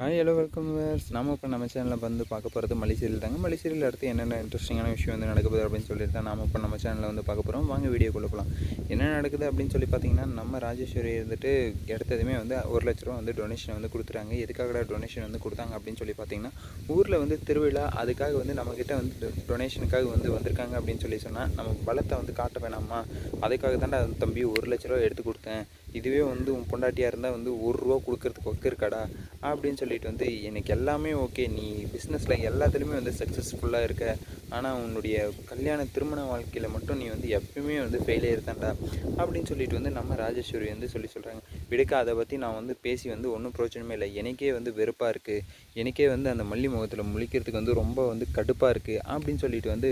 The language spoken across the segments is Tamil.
ஹாய் ஹலோ வெல்கம் வேர்ஸ் நம்ம இப்போ நம்ம சேனலில் வந்து பார்க்க போகிறது மல்லி தாங்க. மல்லி அடுத்து என்னென்ன இன்ட்ரெஸ்டிங்கான விஷயம் வந்து நடக்குது அப்படின்னு சொல்லிட்டு தான் நாம இப்போ நம்ம சேனலில் வந்து பார்க்க போகிறோம் வாங்க வீடியோ போகலாம் என்ன நடக்குது அப்படின்னு சொல்லி பார்த்தீங்கன்னா நம்ம ராஜேஸ்வரி இருந்துட்டு எடுத்ததுமே வந்து ஒரு லட்ச ரூபா வந்து டொனேஷன் வந்து கொடுத்துறாங்க எதுக்காக டொனேஷன் வந்து கொடுத்தாங்க அப்படின்னு சொல்லி பார்த்தீங்கன்னா ஊரில் வந்து திருவிழா அதுக்காக வந்து நம்மக்கிட்ட வந்து டொனேஷனுக்காக வந்து வந்திருக்காங்க அப்படின்னு சொல்லி சொன்னால் நம்ம பலத்தை வந்து காட்ட வேணாமா அதுக்காக தான்டா தம்பி ஒரு லட்ச ரூபா எடுத்து கொடுத்தேன். இதுவே வந்து உன் பொண்டாட்டியாக இருந்தால் வந்து ஒரு ரூபா கொடுக்கறதுக்கு ஒக்க இருக்காடா? அப்படின்னு சொல்லிட்டு வந்து எனக்கு எல்லாமே ஓகே. நீ பிஸ்னஸில் எல்லாத்துலேயுமே வந்து சக்ஸஸ்ஃபுல்லாக இருக்க. ஆனால் உன்னுடைய கல்யாண திருமண வாழ்க்கையில் மட்டும் நீ வந்து எப்பயுமே வந்து ஃபெயிலியர் தான்டா. அப்படின்னு சொல்லிட்டு வந்து நம்ம ராஜேஸ்வரி வந்து சொல்லி சொல்கிறாங்க விடுக்க அதை பற்றி நான் வந்து பேசி வந்து ஒன்றும் பிரயோஜனமே இல்லை. எனக்கே வந்து வெறுப்பாக இருக்குது எனக்கே வந்து அந்த மல்லி முகத்தில் முழிக்கிறதுக்கு வந்து ரொம்ப வந்து கடுப்பாக இருக்குது அப்படின்னு சொல்லிட்டு வந்து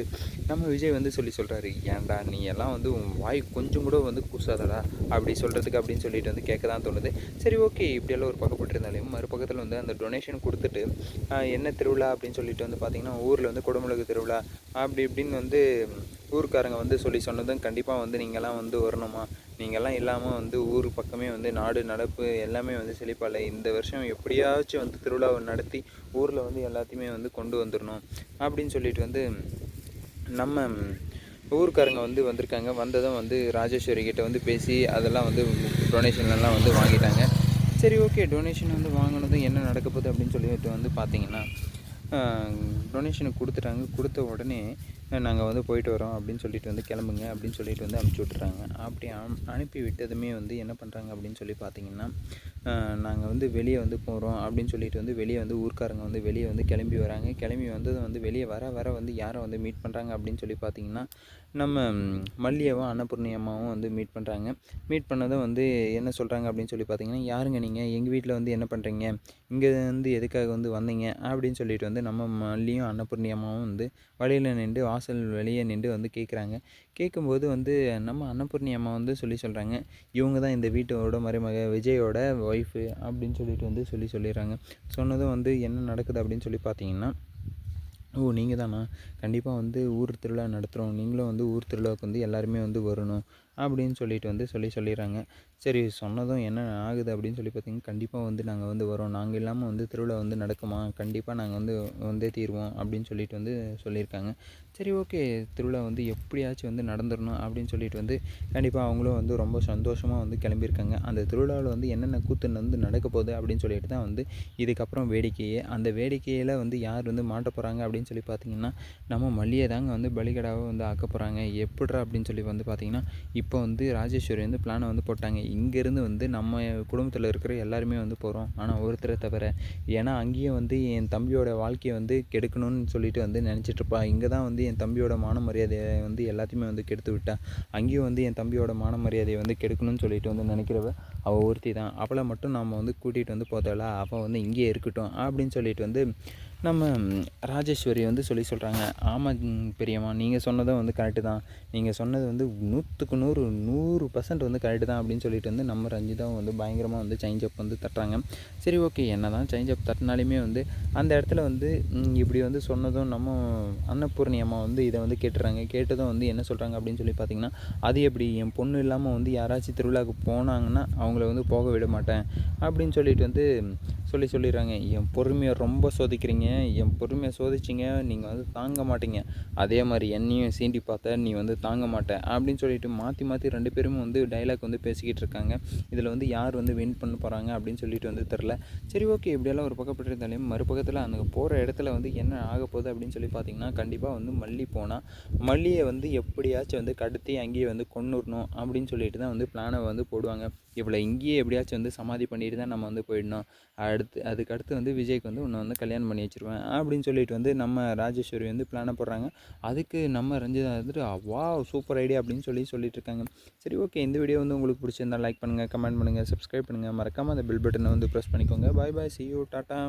நம்ம விஜய் வந்து சொல்லி சொல்கிறாரு ஏன்டா நீ எல்லாம் வந்து உன் வாய் கொஞ்சம் கூட வந்து கூசாதடா அப்படி சொல்கிறதுக்கு அப்படின்னு சொல்லிட்டு வந்து கேட்க தான் தோணுது. சரி ஓகே. இப்படியெல்லாம் ஒரு பக்கப்பட்டிருந்தாலும் மறுபக்கத்தில் வந்து அந்த டொனேஷன் கொடுத்துட்டு என்ன திருவிழா? அப்படின்னு சொல்லிட்டு வந்து பார்த்திங்கன்னா ஊரில் வந்து குடமுழுக்கு திருவிழா அப்படி இப்படின்னு வந்து ஊருக்காரங்க வந்து சொல்லி சொன்னதும் கண்டிப்பாக வந்து நீங்கள்லாம் வந்து வரணுமா? நீங்கள்லாம் இல்லாமல் வந்து ஊர் பக்கமே வந்து நாடு நடப்பு எல்லாமே வந்து செழிப்பாலை. இந்த வருஷம் எப்படியாச்சும் வந்து திருவிழாவை நடத்தி ஊரில் வந்து எல்லாத்தையுமே வந்து கொண்டு வந்துடணும் அப்படின்னு சொல்லிட்டு வந்து நம்ம ஊருக்காரங்க வந்து வந்திருக்காங்க. வந்ததும் வந்து ராஜேஸ்வரி கிட்ட வந்து பேசி அதெல்லாம் வந்து டொனேஷன்லாம் வந்து வாங்கிட்டாங்க. சரி ஓகே டொனேஷன் வந்து வாங்கினதும் என்ன நடக்க போகுது அப்படின்னு சொல்லிட்டு வந்து பார்த்தீங்கன்னா டொனேஷனை கொடுத்துட்டாங்க. கொடுத்த உடனே நாங்கள் வந்து போயிட்டு வரோம் அப்படின்னு சொல்லிட்டு வந்து கிளம்புங்க அப்படின்னு சொல்லிட்டு வந்து அனுப்பிச்சி விட்டுறாங்க. அப்படி அனுப்பி விட்டதுமே வந்து என்ன பண்ணுறாங்க அப்படின்னு சொல்லி பார்த்தீங்கன்னா நாங்கள் வந்து வெளியே வந்து போகிறோம் அப்படின்னு சொல்லிட்டு வந்து வெளியே வந்து ஊர்க்காரங்க வந்து வெளியே வந்து கிளம்பி வராங்க. கிளம்பி வந்ததும் வந்து வெளியே வர வர வந்து யாரை வந்து மீட் பண்ணுறாங்க அப்படின்னு சொல்லி பார்த்தீங்கன்னா நம்ம மல்லியாவும் அன்னபூர்ணி அம்மாவும் வந்து மீட் பண்ணுறாங்க மீட் பண்ணதும் வந்து என்ன சொல்கிறாங்க அப்படின்னு சொல்லி பார்த்தீங்கன்னா யாருங்க நீங்கள் எங்கள் வீட்டில் வந்து என்ன பண்ணுறீங்க இங்கே வந்து எதுக்காக வந்து வந்தீங்க? அப்படின்னு சொல்லிட்டு வந்து நம்ம மல்லியும் அன்னபூர்ணி அம்மாவும் வந்து வழியில் நின்று வாசல் வெளியே நின்று வந்து கேட்குறாங்க. கேட்கும்போது வந்து நம்ம அன்னபூர்ணி அம்மா வந்து சொல்லி சொல்கிறாங்க இவங்க தான் இந்த வீட்டோட மருமக விஜயோட ஒய்ஃபு அப்படின்னு சொல்லிட்டு வந்து சொல்லி சொல்லிடுறாங்க. சொன்னதும் வந்து என்ன நடக்குது? அப்படின்னு சொல்லி பார்த்தீங்கன்னா ஓ நீங்கள் தானா கண்டிப்பாக வந்து ஊர் திருவிழா நடத்துகிறோம் நீங்களும் வந்து ஊர் திருவிழாவுக்கு வந்து எல்லாருமே வந்து வரணும். அப்படின்னு சொல்லிட்டு வந்து சொல்லி சொல்லிடுறாங்க. சரி சொன்னதும் என்ன ஆகுது அப்படின்னு சொல்லி பார்த்தீங்கன்னா கண்டிப்பாக வந்து நாங்கள் வந்து வரோம். நாங்கள் இல்லாமல் வந்து திருவிழா வந்து நடக்குமா? கண்டிப்பாக நாங்கள் வந்து வந்தே தீருவோம் அப்படின்னு சொல்லிட்டு வந்து சொல்லியிருக்காங்க. சரி ஓகே. திருவிழா வந்து எப்படியாச்சும் வந்து நடந்துடணும் அப்படின்னு சொல்லிட்டு வந்து கண்டிப்பாக அவங்களும் வந்து ரொம்ப சந்தோஷமாக வந்து கிளம்பியிருக்காங்க. அந்த திருவிழாவில் வந்து என்னென்ன கூத்து வந்து நடக்க போகுது அப்படின்னு சொல்லிட்டு தான் வந்து இதுக்கப்புறம் வேடிக்கையே. அந்த வேடிக்கையில் வந்து யார் வந்து மாட்ட போகிறாங்க அப்படின்னு சொல்லி பார்த்தீங்கன்னா நம்ம மல்லியை தாங்க வந்து பலிகடாவை வந்து ஆக்க போகிறாங்க எப்படிரா அப்படின்னு சொல்லி வந்து பார்த்தீங்கன்னா இப்போ வந்து ராஜேஸ்வரி வந்து பிளானை வந்து போட்டாங்க. இங்கேருந்து வந்து நம்ம குடும்பத்தில் இருக்கிற எல்லாருமே வந்து போகிறோம் ஆனால் ஒருத்தரை தவிர ஏன்னா அங்கேயும் வந்து என் தம்பியோட வாழ்க்கையை வந்து கெடுக்கணும்னு சொல்லிட்டு வந்து நினச்சிட்ருப்பா இங்கே தான் வந்து என் தம்பியோட மான மரியாதையை வந்து எல்லாத்தையுமே வந்து கெடுத்து விட்டா. அங்கேயும் வந்து என் தம்பியோட மான மரியாதையை வந்து கெடுக்கணும்னு சொல்லிட்டு வந்து நினைக்கிறவ அவள் ஒருத்தி தான். அவளை மட்டும் நம்ம வந்து கூட்டிகிட்டு வந்து போதல அவள் வந்து இங்கேயே இருக்கட்டும் அப்படின்னு சொல்லிட்டு வந்து நம்ம ராஜேஸ்வரி வந்து சொல்லி சொல்கிறாங்க ஆமாம் பெரியம்மா நீங்கள் சொன்னதும் வந்து கரெக்டு தான். நீங்கள் சொன்னது வந்து நூற்றுக்கு நூறு நூறு பர்சன்ட் வந்து கரெக்டு தான் அப்படின்னு சொல்லிட்டு வந்து நம்ம ரஞ்சிதாவும் வந்து பயங்கரமாக வந்து சேஞ்ச் அப் வந்து தட்டுறாங்க. சரி ஓகே என்ன தான் சேஞ்ச் அப் தட்டினாலுமே வந்து அந்த இடத்துல வந்து இப்படி வந்து சொன்னதும் நம்ம அன்னபூர்ணி அம்மா வந்து இதை வந்து கேட்டுறாங்க. கேட்டதும் வந்து என்ன சொல்கிறாங்க அப்படின்னு சொல்லி பார்த்தீங்கன்னா அது எப்படி என் பொண்ணு இல்லாமல் வந்து யாராச்சும் திருவிழாவுக்கு போனாங்கன்னா அவங்கள வந்து போக விட மாட்டேன் அப்படின்னு சொல்லிட்டு வந்து சொல்லி சொல்லிடுறாங்க என் பொறுமையை ரொம்ப சோதிக்கிறீங்க என் பொறுமையை சோதிச்சிங்க நீங்கள் வந்து தாங்க மாட்டீங்க. அதே மாதிரி என்னையும் சீண்டி பார்த்த நீ வந்து தாங்க மாட்ட. அப்படின்னு சொல்லிட்டு மாற்றி மாற்றி ரெண்டு பேரும் வந்து டைலாக் வந்து பேசிக்கிட்டு இருக்காங்க. இதில் வந்து யார் வந்து வின் பண்ண போகிறாங்க அப்படின்னு சொல்லிட்டு வந்து தெரில சரி ஓகே இப்படியெல்லாம் ஒரு பக்கப்பட்டு இருந்தாலும் மறுபக்கத்தில் அந்த போகிற இடத்துல வந்து என்ன ஆக போகுது அப்படின்னு சொல்லி பார்த்தீங்கன்னா கண்டிப்பாக வந்து மல்லி போனால் மல்லியை வந்து எப்படியாச்சும் வந்து கடத்தி அங்கேயே வந்து கொண்டுடணும் அப்படின்னு சொல்லிட்டு தான் வந்து பிளானை வந்து போடுவாங்க. இவளை இங்கேயே எப்படியாச்சும் வந்து சமாதி பண்ணிட்டு தான் நம்ம வந்து போயிடணும். அடுத்து அதுக்கு அடுத்து வந்து விஜய்க்கு வந்து உன்னை வந்து கல்யாணம் பண்ணி வச்சிருவேன் அப்படின்னு சொல்லிட்டு வந்து நம்ம ராஜேஸ்வரி வந்து பிளானை போடுறாங்க. அதுக்கு நம்ம ரஞ்சிதா வந்துட்டு வா சூப்பர் ஐடியா அப்படின்னு சொல்லி சொல்லிட்டு இருக்காங்க. சரி ஓகே இந்த வீடியோ வந்து உங்களுக்கு பிடிச்சிருந்தா லைக் பண்ணுங்கள் கமெண்ட் பண்ணுங்கள் சப்ஸ்கிரைப் பண்ணுங்கள் மறக்காமல் அந்த பெல் பட்டனை வந்து ப்ரெஸ் பண்ணிக்கோங்க. Bye bye see you tata.